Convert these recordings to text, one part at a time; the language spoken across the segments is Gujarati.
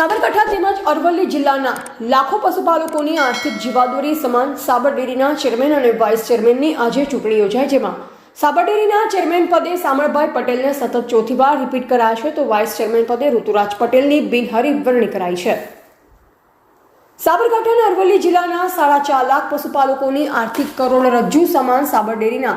સાબરકાંઠા તેમજ અરવલ્લી જિલ્લાના લાખો પશુપાલકોની આર્થિક જીવાદોરી સમાન સાબર ડેરીના ચેરમેન અને વાઇસ ચેરમેનની આજે ચૂંટણી યોજાય જેમાં સાબર ડેરીના ચેરમેન પદે સામળભાઈ પટેલને સતત ચોથી વાર રિપીટ કરાયા છે તો વાઇસ ચેરમેન પદે ઋતુરાજ પટેલની બિનહરીફ વરણી કરાઈ છે. સાબરકાંઠા અને અરવલ્લી જિલ્લાના સાડા ચાર લાખ પશુપાલકોની આર્થિક કરોડરજ્જુ સમાન સાબર ડેરીના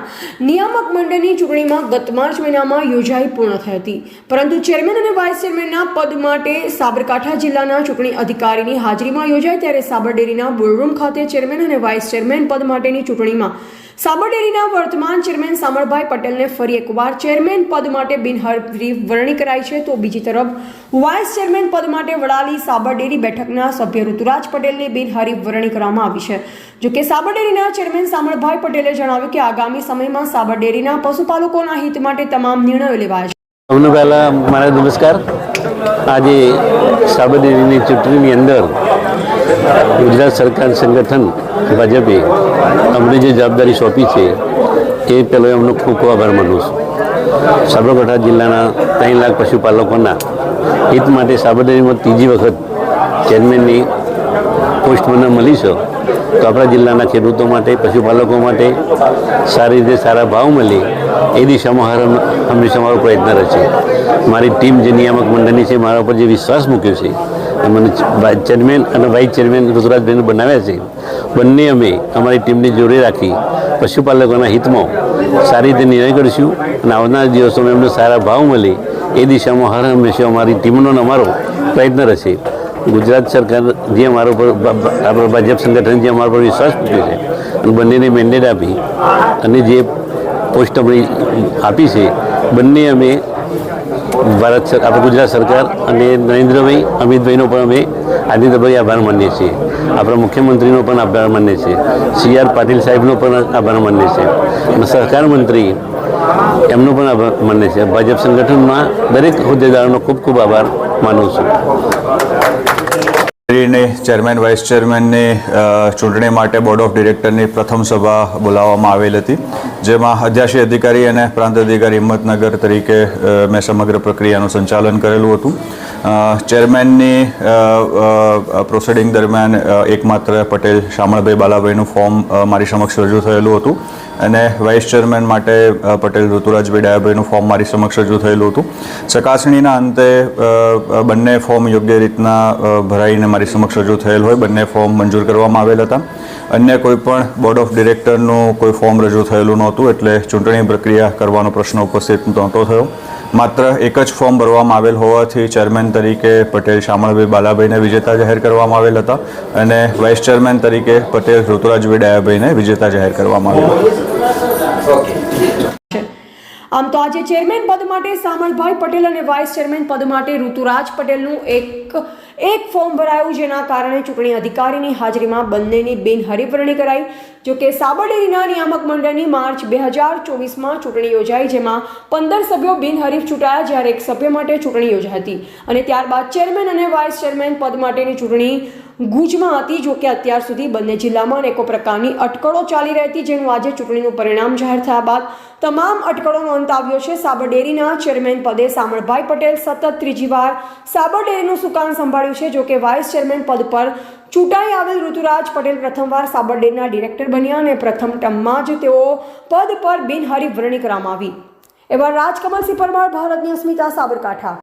નિયામક મંડળની ચૂંટણીમાં ગત માર્ચ મહિનામાં યોજાઈ પૂર્ણ થઈ હતી. પરંતુ ચેરમેન અને વાઇસ ચેરમેનના પદ માટે સાબરકાંઠા જિલ્લાના ચૂંટણી અધિકારીની હાજરીમાં યોજાઈ ત્યારે સાબર ડેરીના બોર્ડરૂમ ખાતે ચેરમેન અને વાઇસ ચેરમેન પદ માટેની ચૂંટણીમાં સાબર ડેરીના વર્તમાન ચેરમેન સામળભાઈ પટેલને ફરી એકવાર ચેરમેન પદ માટે બિનહરીફ વરણી કરાઈ છે. તો બીજી તરફ, વાઇસ ચેરમેન પદ માટે વડાલી સાબર ડેરી બેઠકના સભ્ય ઋતુરાજ પટેલની બિનહરીફ વરણી કરવામાં આવી છે. જોકે સાબર ડેરીના ચેરમેન સામળભાઈ પટેલે જણાવ્યું કે આગામી સમયમાં સાબર ડેરીના પશુપાલકોના હિત માટે તમામ નિર્ણયો લેવાયા છે. સૌને મારા નમસ્કાર. આજે સાબરડેરીની ચૂંટણીની અંદર ગુજરાત સરકાર સંગઠન ભાજપે અમને જે જવાબદારી સોંપી છે, એ પહેલો એમનો ખૂબ ખૂબ આભાર માનું છું. સાબરકાંઠા જિલ્લાના ત્રણ લાખ પશુપાલકોના હિત માટે સાબરડેરીમાં ત્રીજી વખત ચેરમેનની પોસ્ટ મને મળી છે, તો આપણા જિલ્લાના ખેડૂતો માટે, પશુપાલકો માટે સારી રીતે સારા ભાવ મળે, એ દિશામાં હંમેશા મારો પ્રયત્ન રહેશે. મારી ટીમ જે નિયામક મંડળની છે, મારા ઉપર જે વિશ્વાસ મૂક્યો છે અને મને ચેરમેન અને વાઇસ ચેરમેન ઋતુરાજભાઈને બનાવ્યા છે. બંને અમે અમારી ટીમને જોડે રાખી પશુપાલકોના હિતમાં સારી રીતે નિર્ણય કરીશું અને આવનાર દિવસોમાં એમને સારા ભાવ મળે એ દિશામાં હર હંમેશા અમારી ટીમનો અમારો પ્રયત્ન રહેશે. ગુજરાત સરકાર જે અમારા પર આપણા ભાજપ સંગઠન જે અમારા પર વિશ્વાસ મૂક્યો છે અને બંનેને મેન્ડેટ આપી અને જે પોસ્ટ અમે આપી છે, બંને અમે ભારત સરકાર આપણે ગુજરાત સરકાર અને નરેન્દ્રભાઈ, અમિતભાઈનો પણ અમે આદિત્યભાઈ આભાર માનીએ છીએ. આપણા મુખ્યમંત્રીનો પણ આભાર માનીએ છીએ. સી આર પાટીલ સાહેબનો પણ આભાર માનીએ છીએ. અને સહકાર મંત્રી, એમનો પણ આભાર માનીએ છીએ. ભાજપ સંગઠનમાં દરેક હોદ્દેદારોનો ખૂબ ખૂબ આભાર માનું છું. ડેરીની ચેરમેન, વાઇસ ચેરમેનની ચૂંટણી માટે બોર્ડ ઓફ ડિરેક્ટરની પ્રથમ સભા બોલાવવામાં આવેલ હતી, જેમાં અધ્યાશી અધિકારી અને પ્રાંત અધિકારી હિંમતનગર તરીકે મેં સમગ્ર પ્રક્રિયાનું સંચાલન કરેલું હતું. ચેરમેનની પ્રોસિડિંગ દરમિયાન એકમાત્ર પટેલ શામળભાઈ બાલાભાઈનું ફોર્મ મારી સમક્ષ રજૂ થયેલું હતું. અને વાઇસ ચેરમેન માટે પટેલ ઋતુરાજભાઈ ડાયાભાઈનું ફોર્મ મારી સમક્ષ રજૂ થયેલું હતું. ચકાસણીના અંતે બંને ફોર્મ યોગ્ય રીતના ભરાઈને મારી સમક્ષ રજૂ થયેલ હોય. બંને ફોર્મ મંજૂર કરવામાં આવેલ હતા. અન્ય કોઈ પણ બોર્ડ ઓફ ડિરેક્ટરનું કોઈ ફોર્મ રજૂ થયેલું નહોતું, એટલે ચૂંટણી પ્રક્રિયા કરવાનો પ્રશ્ન ઉપસ્થિત નહોતો થયો. માત્ર એક જ ફોર્મ ભરવામાં આવેલ હોવાથી ચેરમેન તરીકે પટેલ શામળભાઈ બાલાભાઈને વિજેતા જાહેર કરવામાં આવેલ હતા અને વાઇસ ચેરમેન તરીકે પટેલ ઋતુરાજભાઈ ડાયાભાઈને વિજેતા જાહેર કરવામાં આવેલ આમ તો આજે ચેરમેન પદ માટે સામળભાઈ પટેલ અને વાઇસ ચેરમેન પદ માટે ઋતુરાજ પટેલનું એક એક ફોર્મ ભરાયું જેના કારણે ચૂંટણી અધિકારીની હાજરીમાં બંનેની બિનહરીફરણી કરાઈ. જોકે સાબરડેરીના નિયામક મંડળની માર્ચ બે હજાર ચોવીસમાં ચૂંટણી યોજાઈ જેમાં પંદર સભ્યો બિનહરીફ ચૂંટાયા જ્યારે એક સભ્ય માટે ચૂંટણી યોજાઈ હતી. અને ત્યારબાદ ચેરમેન અને વાઇસ ચેરમેન પદ માટેની ચૂંટણી ગુજમાં હતી જો કે અત્યાર સુધી બંને જિલ્લામાં અનેકો પ્રકારની અટકળો ચાલી રહી હતી, જેનું આજે ચૂંટણીનું પરિણામ જાહેર થયા બાદ તમામ અટકળોનો અંત આવ્યો છે. સાબરડેરીના ચેરમેન પદે સામળભાઈ પટેલ સતત ત્રીજી વાર સાબરડેરીનું સુકાન સંભાળ્યું છે. જો કે વાઇસ ચેરમેન પદ પર ચૂંટાઈ આવેલ ઋતુરાજ પટેલ પ્રથમવાર સાબરડેરીના ડિરેક્ટર બન્યા અને પ્રથમ ટર્મમાં જ તેઓ પદ પર બિનહરીફ વરણી કરવામાં આવી. એવા રાજકમલસિંહ પરમાર ભારતની અસ્મિતા સાબરકાંઠા.